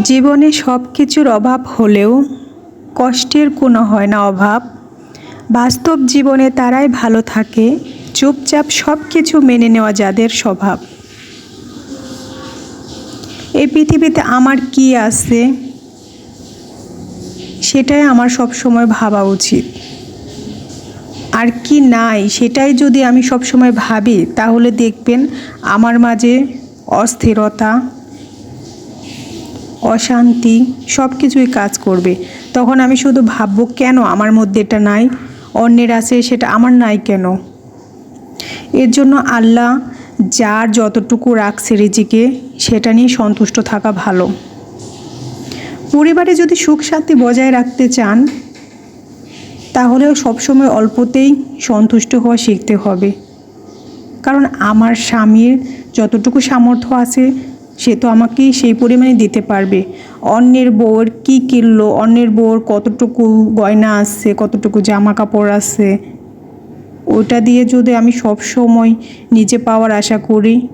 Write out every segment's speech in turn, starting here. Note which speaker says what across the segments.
Speaker 1: জীবনে সব কিছুর অভাব হলেও কষ্টের কোনো হয় না অভাব। বাস্তব জীবনে তারাই ভালো থাকে, চুপচাপ সব কিছু মেনে নেওয়া যাদের স্বভাব। এই পৃথিবীতে আমার কি আছে, সেটাই আমার সব সময় ভাবা উচিত। আর কি নাই, সেটাই যদি আমি সব সময় ভাবি, তাহলে দেখবেন আমার মাঝে অস্থিরতা অশান্তি সব কিছুই কাজ করবে। তখন আমি শুধু ভাববো, কেন আমার মধ্যে এটা নাই? অন্যের আছে, সেটা আমার নাই কেন? এর জন্য আল্লাহ যার যতটুকু রাখছে রিজিকে, সেটা নিয়ে সন্তুষ্ট থাকা ভালো। পরিবারে যদি সুখ শান্তি বজায় রাখতে চান, তাহলেও সবসময় অল্পতেই সন্তুষ্ট হওয়া শিখতে হবে। কারণ আমার স্বামীর যতটুকু সামর্থ্য আছে সে তো আমাকে সেই পরিমাণে দিতে পারবে। অন্যের বউর কী কিনলো, অন্যের বউর কতটুকু গয়না আছে, কতটুকু জামা কাপড় আছে ওটা দিয়ে যদি আমি সব সময় নিজে পাওয়ার আশা করি,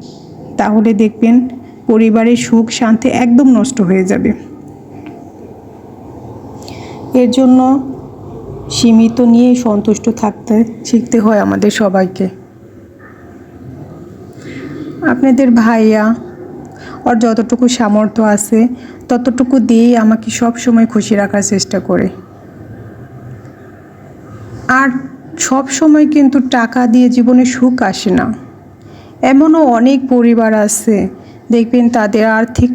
Speaker 1: তাহলে দেখবেন পরিবারের সুখ, শান্তি একদম নষ্ট হয়ে যাবে। এর জন্য সীমিত নিয়ে সন্তুষ্ট থাকতে শিখতে হয় আমাদের সবাইকে। আপনাদের ভাইয়া ওর যতটুকু সামর্থ্য আছে, ততটুকু দিয়েই আমাকে সব সময় খুশি রাখার চেষ্টা করে। আর সব সময় কিন্তু টাকা দিয়ে জীবনে সুখ আসে না। এমনও অনেক পরিবার আছে, দেখবেন তাদের আর্থিক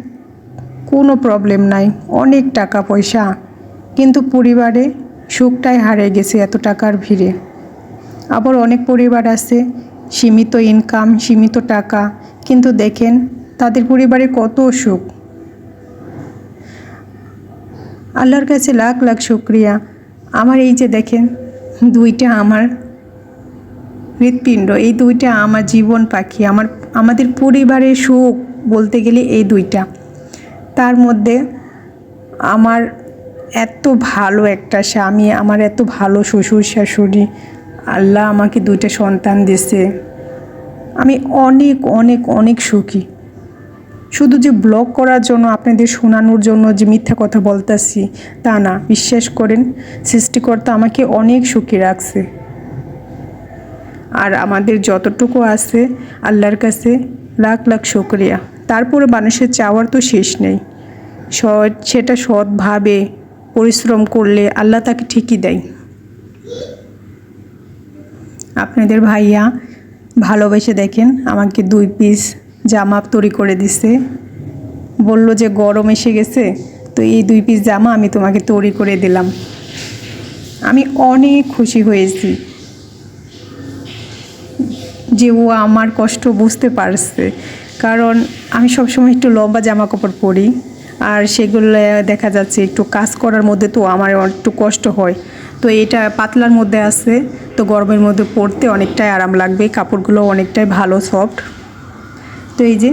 Speaker 1: কোনো প্রবলেম নাই, অনেক টাকা পয়সা, কিন্তু পরিবারে সুখটাই হারিয়ে গেছে এত টাকার ভিড়ে। আবার অনেক পরিবার আছে, সীমিত ইনকাম সীমিত টাকা, কিন্তু দেখেন তাদের পরিবারে কত সুখ। আল্লাহর কাছে লাখ লাখ শুক্রিয়া। আমার এই যে দেখেন, দুইটা আমার হৃৎপিণ্ড, এই দুইটা আমার জীবন পাখি, আমার, আমাদের পরিবারের সুখ বলতে গেলে এই দুইটা। তার মধ্যে আমার এত ভালো একটা স্বামী, আমার এত ভালো শ্বশুর শাশুড়ি, আল্লাহ আমাকে দুইটা সন্তান দিছে আমি অনেক অনেক অনেক সুখী। শুধু যে ব্লগ করার জন্য, আপনাদের শোনানোর জন্য যে মিথ্যা কথা বলতেছি, তা না। বিশ্বাস করেন, সৃষ্টিকর্তা আমাকে অনেক সুখী রাখছে। আর আমাদের যতটুকু আছে, আল্লাহর কাছে লাখ লাখ শুক্রিয়া। তারপরে মানুষের চাওয়ার তো শেষ নেই। সৎ, সেটা সৎভাবে পরিশ্রম করলে আল্লাহ তাকে ঠিকই দেয়। আপনাদের ভাইয়া ভালোবেসে দেখেন, আমাকে দুই পিস জামা তৈরি করে দিছে। বলল যে, গরম এসে গেছে, তো এই দুই পিস জামা আমি তোমাকে তৈরি করে দিলাম। আমি অনেক খুশি হয়েছি যে ও আমার কষ্ট বুঝতে পারছে। কারণ আমি সবসময় একটু লম্বা জামা কাপড় পরি আর সেগুলো দেখা যাচ্ছে একটু কাজ করার মধ্যে তো আমার একটু কষ্ট হয়। তো এটা পাতলার মধ্যে আছে, তো গরমের মধ্যে পরতে অনেকটাই আরাম লাগবে, কাপড়গুলো অনেকটাই ভালো, সফট। তো এই যে,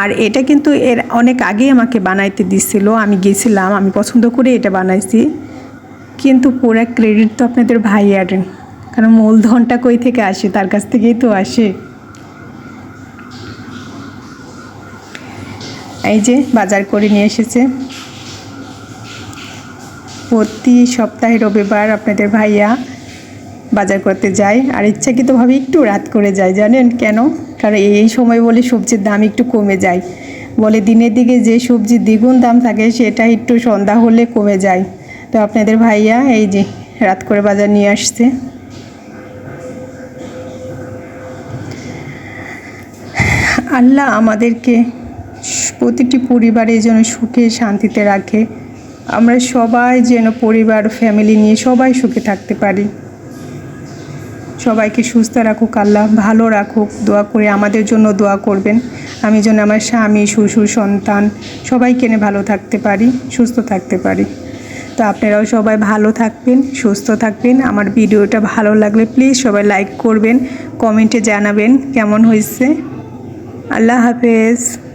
Speaker 1: আর এটা কিন্তু এর অনেক আগেই আমাকে বানাইতে দিছিল, আমি গেছিলাম, আমি পছন্দ করে এটা বানাইছি। কিন্তু পুরো ক্রেডিট তো আপনাদের ভাইয়ার, কারণ মূলধনটা কই থেকে আসে? তার কাছ থেকেই তো আসে। এই যে, বাজার করে নিয়ে এসেছে। প্রতি সপ্তাহে রবিবার আপনাদের ভাইয়া বাজার করতে যায়, আর ইচ্ছাকৃতভাবে একটু রাত করে যায়, জানেন কেন? কারণ এই সময় বলে সবজির দাম একটু কমে যায়। বলে দিনের দিকে যে সবজি দ্বিগুণ দাম থাকে সেটা একটু সন্ধ্যা হলে কমে যায়। তো আপনাদের ভাইয়া এই যে রাত করে বাজার নিয়ে আসছে। আল্লাহ আমাদেরকে প্রতিটি পরিবারে যেন সুখে শান্তিতে রাখে। আমরা সবাই যেন পরিবার ফ্যামিলি নিয়ে সবাই সুখে থাকতে পারি। সবাইকে সুস্থ রাখুক, আল্লাহ ভালো রাখুক। দোয়া করে আমাদের জন্য দোয়া করবেন। আমি যেন আমার স্বামী, শ্বশুর, সন্তান সবাইকে নিয়ে ভালো থাকতে পারি, সুস্থ থাকতে পারি। তো আপনারাও সবাই ভালো থাকবেন, সুস্থ থাকবেন। আমার ভিডিওটা ভালো লাগলে প্লিজ সবাই লাইক করবেন কমেন্টে জানাবেন কেমন হয়েছে। আল্লাহ হাফেজ।